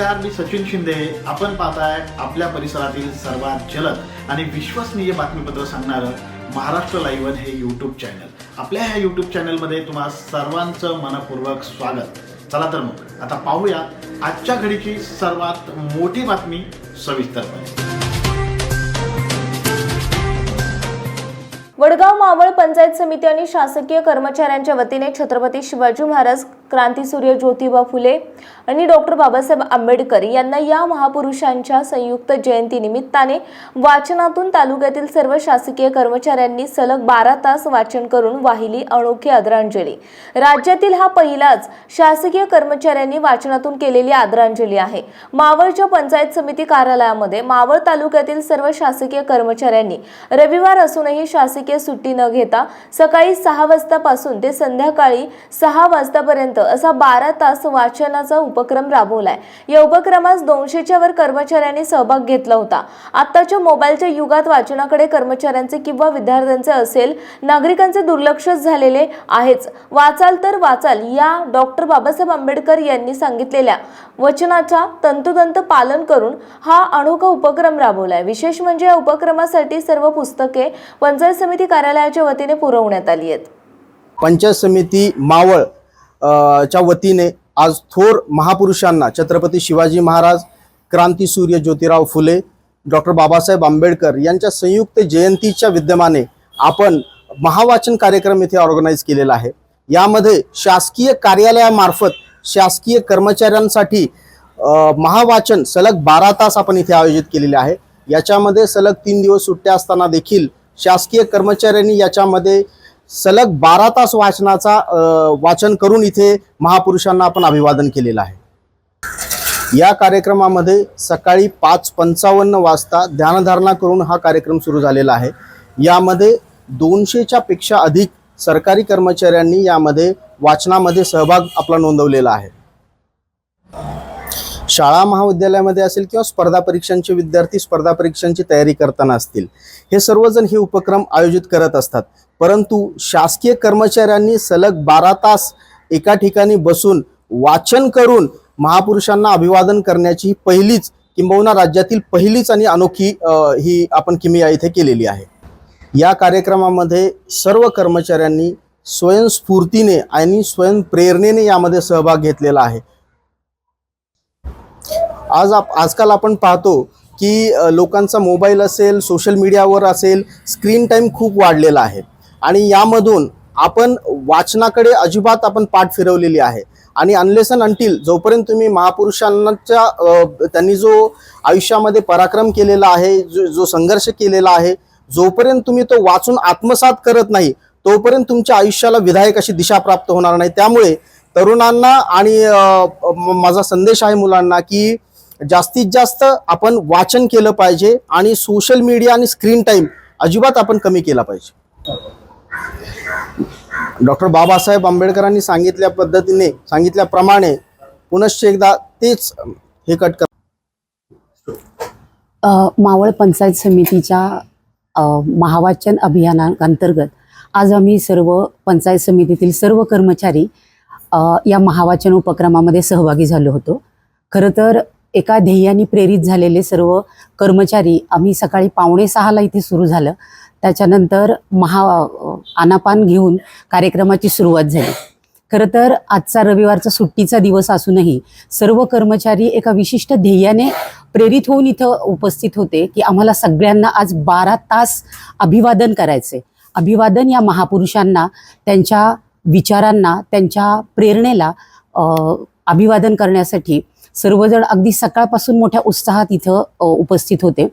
नमस्कार मी सचिन शिंदे. आपण पाहताय आपल्या परिसरातील सर्वात जलद आणि विश्वसनीय बातमीपत्र सांगणारं महाराष्ट्र लाईव्ह हे यूट्यूब चॅनल आपल्या ह्या यूट्यूब चॅनलमध्ये तुम्हा सर्वांचं मनपूर्वक स्वागत. चला तर मग आता पाहूया आजच्या घडीची सर्वात मोठी बातमी सविस्तरपणे. वडगाव मावळ पंचायत समिती आणि शासकीय कर्मचाऱ्यांच्या वतीने छत्रपती शिवाजी महाराज क्रांतीसूर्य ज्योतिबा फुले आणि डॉक्टर बाबासाहेब आंबेडकर यांना या महापुरुषांच्या संयुक्त जयंती निमित्ताने वाचनातून तालुक्यातील सर्व शासकीय कर्मचाऱ्यांनी सलग बारा तास वाचन करून वाहिली अनोखी आदरांजली. राज्यातील हा पहिलाच शासकीय कर्मचाऱ्यांनी वाचनातून केलेली आदरांजली आहे. मावळच्या पंचायत समिती कार्यालयामध्ये मावळ तालुक्यातील सर्व शासकीय कर्मचाऱ्यांनी रविवार असूनही शासकीय सुट्टी न घेता सकाळी सहा वाजतापासून ते संध्याकाळी सहा वाजतापर्यंत असा बारा तास वाचनाचा उप उपक्रम राबवलाय. या उपक्रमास दोनशेच्या वर कर्मचाऱ्यांनी सहभाग घेतला होता. आत्ताच्या मोबाईलच्या युगात वाचनाकडे कर्मचाऱ्यांचे किंवा विद्यार्थ्यांचे असेल नागरिकांचे दुर्लक्षच झालेले आहेच. वाचाल तर वाचाल या डॉक्टर बाबासाहेब आंबेडकर यांनी सांगितलेल्या वचनाचा तंतोतंत पालन करून हा अनोखा उपक्रम राबवलाय. विशेष म्हणजे या उपक्रमासाठी सर्व पुस्तके पंचायत समिती कार्यालयाच्या वतीने पुरवण्यात आली आहेत. पंचायत समिती मावळ च्या वतीने आज थोर महापुरुषांना छत्रपती शिवाजी महाराज क्रांतीसूर्य ज्योतिराव फुले डॉक्टर बाबासाहेब आंबेडकर यांच्या संयुक्त जयंतीच्या विद्यमाने आपण महावाचन कार्यक्रम इथे ऑर्गनाईज केलेला आहे. यामध्ये शासकीय कार्यालयामार्फत शासकीय कर्मचाऱ्यांसाठी महावाचन सलग बारा तास आपण इथे आयोजित केलेले आहे. याच्यामध्ये सलग तीन दिवस सुट्ट्या असताना देखील शासकीय कर्मचाऱ्यांनी याच्यामध्ये सलग बारा तास वाचनाचा वाचन करून इथे महापुरुषांना आपण अभिवादन केलेलं आहे. या कार्यक्रमामध्ये सकाळी पाच पंचावन्न वाजता ध्यानधारणा करून हा कार्यक्रम सुरू झालेला आहे. यामध्ये दोनशेच्या पेक्षा अधिक सरकारी कर्मचाऱ्यांनी यामध्ये वाचनामध्ये सहभाग आपला नोंदवलेला आहे. शाळा महाविद्यालयामध्ये असेल किंवा स्पर्धा परीक्षांचे विद्यार्थी स्पर्धा परीक्षांची तयारी करताना असतील हे सर्वजण हे उपक्रम आयोजित करत असतात. परंतु शासकीय कर्मचाऱ्यांनी सलग बारा तास एका ठिकाणी बसून वाचन करून महापुरुषांना अभिवादन करण्याची पहिलीच किंबहुना राज्यातील पहिलीच आणि अनोखी ही आपण किमिया इथे केलेली आहे. या कार्यक्रमामध्ये सर्व कर्मचाऱ्यांनी स्वयंस्फूर्तीने आणि स्वयंप्रेरणेने यामध्ये सहभाग घेतलेला आहे. आज आप आजकाल आपण पाहतो की लोकांचा मोबाईल असेल सोशल मीडियावर असेल स्क्रीन टाईम खूप वाढलेला आहे. आणि यामधून आपण वाचनाकडे अजिबात आपण पाठ फिरवलेली आहे. आणि अनलेस अँड अंटील जोपर्यंत तुम्ही महापुरुषांच्या त्यांनी जो आयुष्यामध्ये पराक्रम केलेला आहे जो जो संघर्ष केलेला आहे जोपर्यंत तुम्ही तो वाचून आत्मसात करत नाही तोपर्यंत तुमच्या आयुष्याला विधायक अशी दिशा प्राप्त होणार नाही. त्यामुळे तरुणांना आणि माझा संदेश आहे मुलांना की जास्तीत जास्त आपण वाचन केलं पाहिजे आणि सोशल मीडिया आणि स्क्रीन टाईम अजिबात आपण कमी केला पाहिजे. डॉक्टर बाबासाहेब आंबेडकरांनी सांगितल्या पद्धतीने सांगितल्याप्रमाणे पुनश्च एकदा तेच हे कट कर मावळ पंचायत समितीच्या महावाचन महावाचन अभियानांतर्गत आज आम्ही सर्व पंचायत समितीतील सर्व कर्मचारी या महावाचन उपक्रमामध्ये सहभागी झालो होतो. खरं तर एका ध्येयाने प्रेरित झालेले सर्व कर्मचारी आम्ही सकाळी पावणे सहाला इथे सुरू झालं. त्याच्यानंतर महा आनापान घेऊन कार्यक्रमाची सुरुवात झाली. खरं तर आजचा रविवारचा सुट्टीचा दिवस असूनही सर्व कर्मचारी एका विशिष्ट ध्येयाने प्रेरित होऊन इथं उपस्थित होते की आम्हाला सगळ्यांना आज बारा तास अभिवादन करायचे अभिवादन या महापुरुषांना त्यांच्या विचारांना त्यांच्या प्रेरणेला अभिवादन करण्यासाठी सर्वजण अगदी सकाळपासून मोठ्या उत्साहात इथं उपस्थित होते.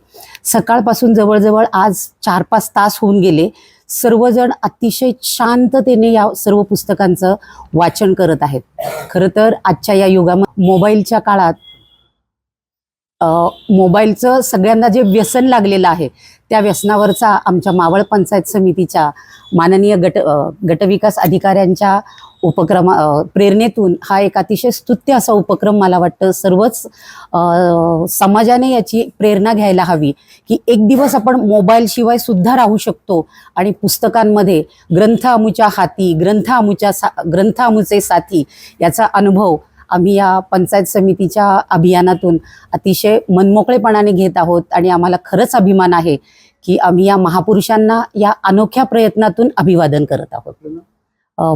सकाळपासून जवळजवळ आज चार पाच तास होऊन गेले. सर्वजण अतिशय शांततेने या सर्व पुस्तकांचं वाचन करत आहेत. खरं तर आजच्या या युगामध्ये मोबाईलच्या काळात मोबाईलचं सगळ्यांना जे व्यसन लागलेलं आहे त्या व्यसनावरचा आमच्या मावळ पंचायत समितीच्या माननीय गट गटविकास अधिकाऱ्यांच्या उपक्रमा प्रेरणेतून हा एक अतिशय स्तुत्य असा उपक्रम मला वाटतं सर्वच समाजाने याची प्रेरणा घ्यायला हवी की एक दिवस आपण मोबाईलशिवाय सुद्धा राहू शकतो आणि पुस्तकांमध्ये ग्रंथ अमुच्या हाती ग्रंथ अमुच्या सा ग्रंथ अमुचे साथी याचा अनुभव आम्ही या पंचायत समितीच्या अभियानातून अतिशय मनमोकळेपणाने घेत आहोत आणि आम्हाला खरंच अभिमान आहे की आम्ही या महापुरुषांना या अनोख्या प्रयत्नातून अभिवादन करत आहोत.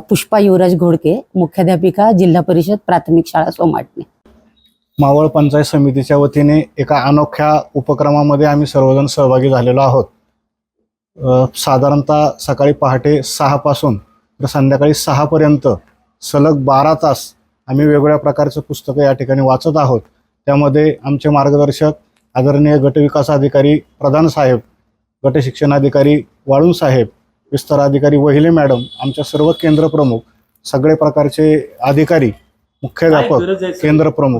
पुष्पा युवराज घोडके मुख्याध्यापिका जिल्हा परिषद प्राथमिक शाळा सोमाटणे. मावळ पंचायत समितीच्या वतीने एका अनोख्या उपक्रमामध्ये आम्ही सर्वजण सहभागी झालेलो आहोत. साधारणतः सकाळी पहाटे सहापासून तर संध्याकाळी सहापर्यंत सलग बारा तास आम्ही वेगवेगळ्या प्रकारचं पुस्तकं या ठिकाणी वाचत आहोत. त्यामध्ये आमचे मार्गदर्शक आदरणीय गटविकास अधिकारी प्रधान साहेब गट शिक्षणाधिकारी वाळून साहेब विस्तार अधिकारी वहिले मॅडम आमच्या सर्व केंद्र प्रमुख सगळे प्रकारचे अधिकारी मुख्याध्यापक केंद्र प्रमुख.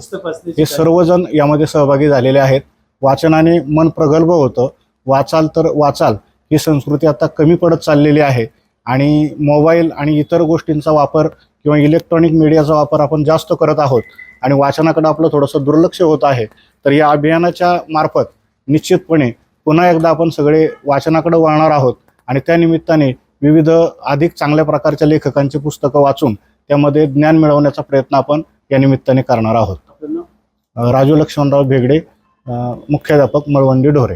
हे सर्वजण यामध्ये सहभागी झालेले आहेत. वाचनाने मन प्रगल्भ होतं. वाचाल तर वाचाल. ही संस्कृती आता कमी पडत चाललेली आहे. आणि मोबाईल आणि इतर गोष्टींचा वापर किंवा इलेक्ट्रॉनिक मीडियाचा वापर आपण जास्त करत आहोत आणि वाचनाकडे आपलं थोडंसं दुर्लक्ष होत आहे तर या अभियानाच्या मार्फत निश्चितपणे पुन्हा एकदा आपण सगळे वाचनाकडे वळणार आहोत आणि त्या निमित्ताने विविध अधिक चांगल्या प्रकारच्या लेखकांची पुस्तकं वाचून त्यामध्ये ज्ञान मिळवण्याचा प्रयत्न आपण या निमित्ताने करणार आहोत. राजू लक्ष्मणराव भेगडे मुख्याध्यापक मळवंडी ढोरे.